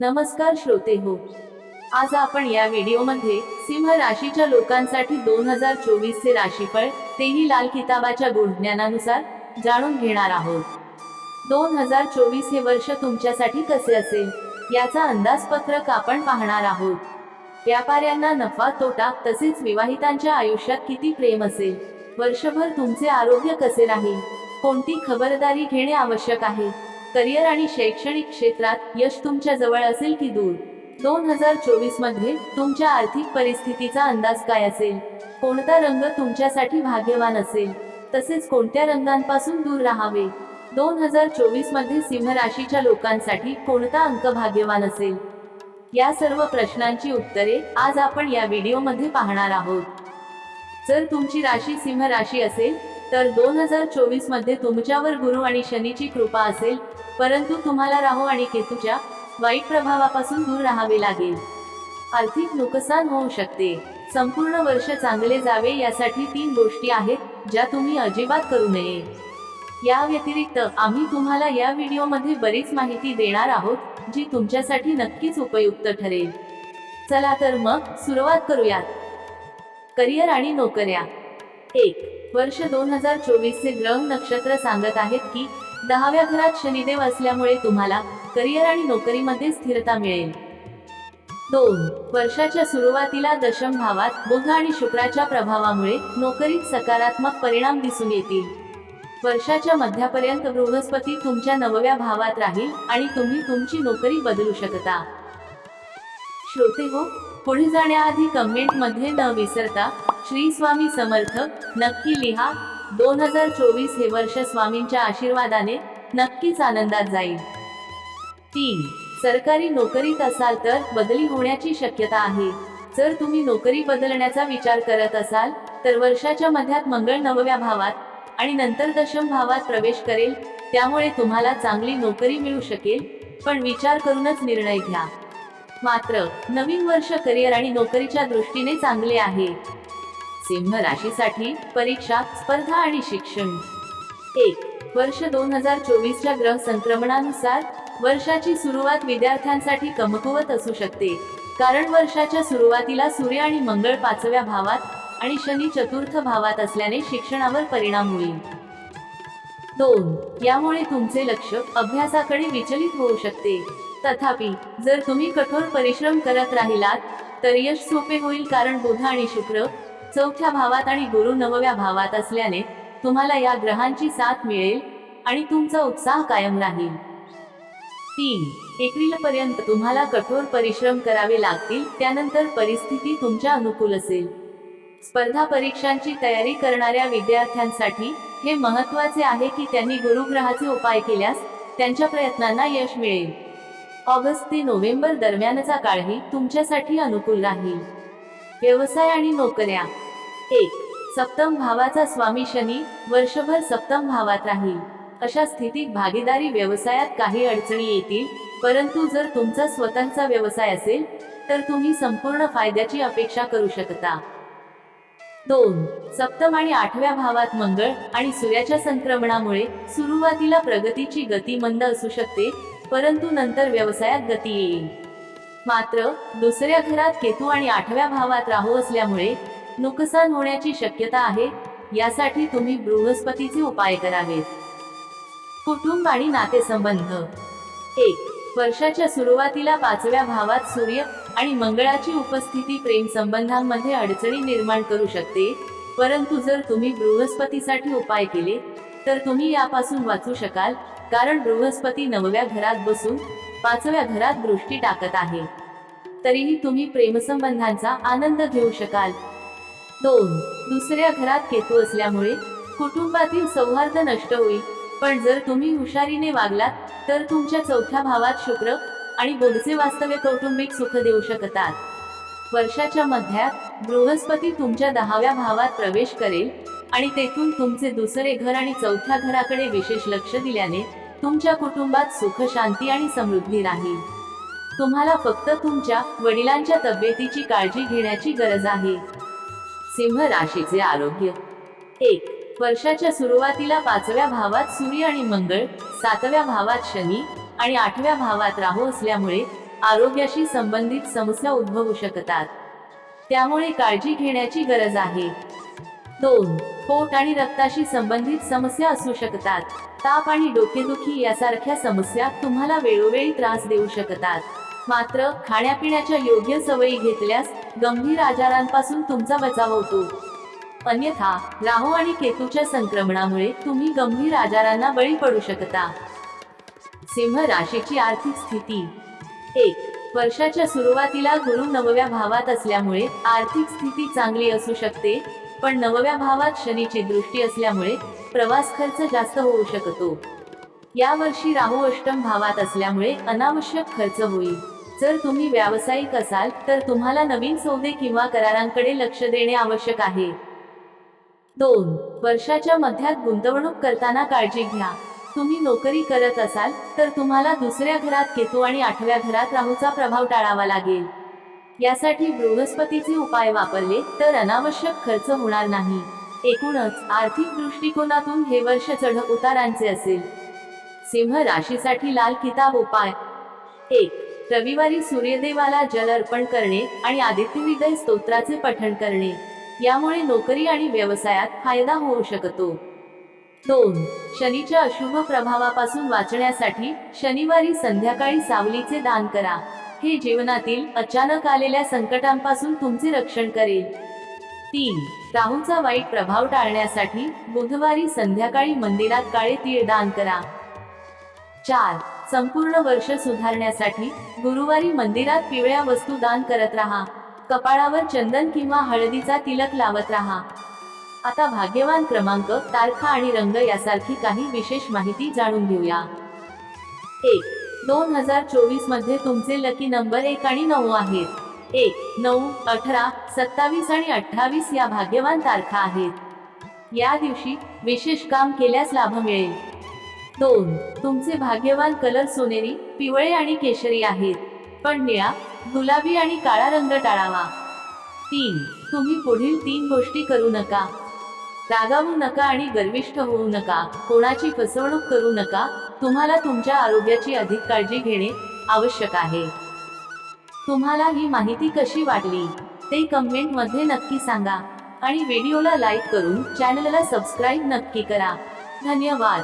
नमस्कार श्रोते हो. आज आपण या व्हिडिओमध्ये सिंह राशीच्या लोकांसाठी दोन हजार चोवीस चे राशीफळ तेही लाल किताबाच्या गुणज्ञानानुसार जाणून घेणार आहोत. दोन हजार चोवीस हे वर्ष तुमच्यासाठी कसे असेल याचा अंदाजपत्रक आपण पाहणार आहोत. व्यापाऱ्यांना नफा तोटा तसेच विवाहितांच्या आयुष्यात किती प्रेम असेल वर्षभर तुमचे आरोग्य कसे राहील कोणती खबरदारी घेणे आवश्यक आहे करिअर आणि शैक्षणिक क्षेत्रात यश तुमच्या जवळ असेल की दूर? दोन हजार चोवीसमध्ये तुमच्या आर्थिक परिस्थितीचा अंदाज काय असेल? कोणता रंग तुमच्यासाठी भाग्यवान असेल? तसेच कोणत्या रंगांपासून दूर राहावे? दोन हजार चोवीसमध्ये सिंह राशीच्या लोकांसाठी कोणता अंक भाग्यवान असेल? या सर्व प्रश्नांची उत्तरे आज आपण या व्हिडिओमध्ये पाहणार आहोत. जर तुमची राशी सिंह राशी असेल तर दोन हजार चोवीसमध्ये तुमच्यावर गुरु आणि शनीची कृपा असेल परंतु तुम्हाला राहू आणि केतूच्या वाईट प्रभावापासून दूर राहावे लागेल. आर्थिक नुकसान होऊ शकते. संपूर्ण वर्ष चांगले जावे यासाठी तीन गोष्टी आहेत ज्या तुम्ही अजिबात करू नये. या व्यतिरिक्त आम्ही तुम्हाला या व्हिडिओमध्ये बरीच माहिती देणार आहोत जी तुमच्यासाठी नक्कीच उपयुक्त ठरेल. चला तर मग सुरुवात करूयात. करिअर आणि नोकऱ्या. एक. वर्ष दोन हजार चोवीस चे ग्रह नक्षत्र सांगत आहेत की दहाव्या घरात शनिदेव असल्यामुळे तुम्हाला करिअर आणि नोकरीमध्ये स्थिरता मिळेल. दोन वर्षाच्या सुरुवातीला दशम भावात बुध आणि शुक्राच्या प्रभावामुळे नोकरीत सकारात्मक परिणाम दिसून येतील. वर्षाच्या मध्यापर्यंत बृहस्पती तुमच्या नवव्या भावात राहील आणि तुम्ही तुमची नोकरी बदलू शकता. श्रोते हो पुढे जाण्याआधी कमेंटमध्ये न विसरता श्री स्वामी समर्थ नक्की लिहा. दोन हजार चोवीस हे वर्ष स्वामींच्या आशीर्वादाने नक्कीच आनंदात जाईल. तीन सरकारी नोकरीत असाल तर बदली होण्याची शक्यता आहे. जर तुम्ही नोकरी बदलण्याचा विचार करत असाल तर वर्षाच्या मध्यात मंगळ नवव्या भावात आणि नंतर दशम भावात प्रवेश करेल. त्यामुळे तुम्हाला चांगली नोकरी मिळू शकेल पण विचार करूनच निर्णय घ्या. मात्र नवीन वर्ष करिअर आणि नोकरीच्या दृष्टीने चांगले आहे. सिंह राशीसाठी परीक्षा स्पर्धा आणि शिक्षण. एक वर्ष दोन हजार चोवीसच्या ग्रह संक्रमणानुसार वर्षाची सुरुवात विद्यार्थ्यांसाठी कमकुवत असू शकते. कारण वर्षाच्या सुरुवातीला सूर्य आणि मंगळ पाचव्या भावात आणि शनी चतुर्थ भावात असल्याने शिक्षणावर परिणाम होईल. दोन यामुळे तुमचे लक्ष अभ्यासाकडे विचलित होऊ शकते. तथापि जर तुम्ही कठोर परिश्रम करत राहिलात तर यश सोपे होईल कारण बुध आणि शुक्र चौथ्या भावात आणि गुरु नवव्या भावात असल्याने तुम्हाला या ग्रहांची साथ मिळेल आणि तुमचा उत्साह कायम राहील. तीन. एप्रिल पर्यंत तुम्हाला कठोर परिश्रम करावे लागतील त्यानंतर परिस्थिती तुमच्या अनुकूल असेल. स्पर्धा परीक्षांची तयारी करणाऱ्या विद्यार्थ्यांसाठी हे महत्त्वाचे आहे की त्यांनी गुरुग्रहाचे उपाय केल्यास त्यांच्या प्रयत्नांना यश मिळेल. ऑगस्ट ते नोव्हेंबर दरम्यानचा काळही तुमच्यासाठी अनुकूल राहील. व्यवसाय आणि नोकऱ्या. एक सप्तम भावाचा स्वामी शनी वर्षभर सप्तम भावात राहील. अशा स्थितीत भागीदारी व्यवसायात काही अडचणी येतील परंतु जर तुमचा स्वतःचा व्यवसाय असेल तर तुम्ही संपूर्ण फायद्याची अपेक्षा करू शकता. दोन सप्तम आणि आठव्या भावात मंगळ आणि सूर्याच्या संक्रमणामुळे सुरुवातीला प्रगतीची गती मंद असू शकते परंतु नंतर व्यवसायात गती येईल. मात्र दुसऱ्या घरात केतू आणि आठव्या भावात राहू असल्यामुळे नुकसान होण्याची शक्यता आहे यासाठी तुम्ही बृहस्पतीचे उपाय करावेत. कुटुंब आणि नातेसंबंध. एक वर्षाच्या सुरुवातीला पाचव्या भावात सूर्य आणि मंगळाची उपस्थिती प्रेम संबंधांमध्ये अडचणी निर्माण करू शकते परंतु जर तुम्ही बृहस्पतीसाठी उपाय केले तर तुम्ही यापासून वाचू शकाल कारण बृहस्पती नवव्या घरात बसून पाचव्या घरात दृष्टी टाकत आहे. तरीही तुम्ही प्रेमसंबंधांचा आनंद घेऊ शकाल. दोन दुसऱ्या घरात केतू असल्यामुळे कुटुंबातील सौहार्द नष्ट होईल. पण जर तुम्ही हुशारीने वागलात तर तुमच्या चौथ्या भावात शुक्र आणि बोधचे वास्तव्य कौटुंबिक सुख देऊ शकतात. वर्षाच्या मध्यात बृहस्पती तुमच्या दहाव्या भावात प्रवेश करेल आणि तेथून तुमचे दुसरे घर आणि चौथ्या घराकडे विशेष लक्ष दिल्याने तुमच्या कुटुंबात सुख शांती आणि समृद्धी राहील. तुम्हाला फक्त तुमच्या वडिलांच्या तब्येतीची काळजी घेण्याची गरज आहे. सिंह राशीचे आरोग्य. एक वर्षाच्या सुरुवातीला पाचव्या भावात सूर्य आणि मंगळ सातव्या भावात शनी आणि आठव्या भावात राहू असल्यामुळे आरोग्याशी संबंधित समस्या उद्भवू शकतात. त्यामुळे काळजी घेण्याची गरज आहे. दोन पोट आणि रक्ताशी संबंधित समस्या असू शकतात. ताप आणि डोकेदुखी यासारख्या समस्या तुम्हाला वेळोवेळी त्रास देऊ शकतात. मात्र खाण्यापिण्याच्या योग्य सवयी घेतल्यास गंभीर आजारांपासून तुमचा बचाव होतो. अन्यथा राहू आणि केतूच्या संक्रमणामुळे तुम्ही गंभीर आजारांना बळी पडू शकता. सिंह राशीची आर्थिक स्थिती. एक वर्षाच्या सुरुवातीला गुरु नवव्या भावात असल्यामुळे आर्थिक स्थिती चांगली असू शकते पण नवव्या भावात शनीची दृष्टी असल्यामुळे प्रवास खर्च जास्त होऊ शकतो. या वर्षी राहू अष्टम भावात असल्यामुळे अनावश्यक खर्च होईल. जर तुम्ही व्यावसायिक असाल तर तुम्हाला नवीन सौदे किंवा करारांकडे लक्ष देणे आवश्यक आहे. दोन वर्षाच्या मध्यात गुंतवणूक करताना काळजी घ्या. तुम्ही नोकरी करत असाल तर तुम्हाला दुसऱ्या घरात केतू आणि आठव्या घरात राहूचा प्रभाव टाळावा लागेल. यासाठी बृहस्पतीचे उपाय वापरले तर अनावश्यक खर्च होणार नाही. एकूणच आर्थिक दृष्टिकोनातून हे वर्ष चढ उतारांचे असेल. सिंह राशीसाठी लाल किताब उपाय. एक रविवारी सूर्यदेवाला जल अर्पण करणे आणि आदित्यविदय स्तोत्राचे पठण करणे. यामुळे नोकरी आणि व्यवसायात फायदा होऊ शकतो. दोन शनीच्या अशुभ प्रभावापासून वाचण्यासाठी शनिवारी संध्याकाळी सावलीचे दान करा. हे जीवनातील अचानक आलेल्या संकटांपासून तुमचे रक्षण करेल. तीन राहूचा वाईट प्रभाव टाळण्यासाठी बुधवारी संध्याकाळी मंदिरात काळे तीळ दान करा. चार संपूर्ण वर्ष सुधारण्यासाठी गुरुवारी मंदिरात पिवळ्या वस्तू दान करत राहा. कपाळावर चंदन किंवा हळदीचा तिलक लावत राहा. आता भाग्यवान क्रमांक तारखा आणि रंग यासारखी काही विशेष माहिती जाणून घेऊया. एक दोन हजार चोवीसमध्ये तुमचे लकी नंबर एक आणि नऊ आहेत. एक नऊ अठरा सत्तावीस आणि अठ्ठावीस या भाग्यवान तारखा आहेत. या दिवशी विशेष काम केल्यास लाभ मिळेल. दोन. तुमचे भाग्यवान कलर सोनेरी पिवळे आणि केशरी आहेत. पण निळा गुलाबी आणि काळा रंग टाळावा. तीन. तुम्ही पुढील तीन गोष्टी करू नका. रागावू नका आणि गर्विष्ठ होऊ नका. कोणाची फसवणूक करू नका. तुम्हाला तुमच्या आरोग्याची अधिक काळजी घेणे आवश्यक आहे. तुम्हाला ही माहिती कशी वाटली? ते कमेंटमध्ये नक्की सांगा. आणि व्हिडिओला लाईक करून चॅनलला सबस्क्राईब नक्की करा. धन्यवाद.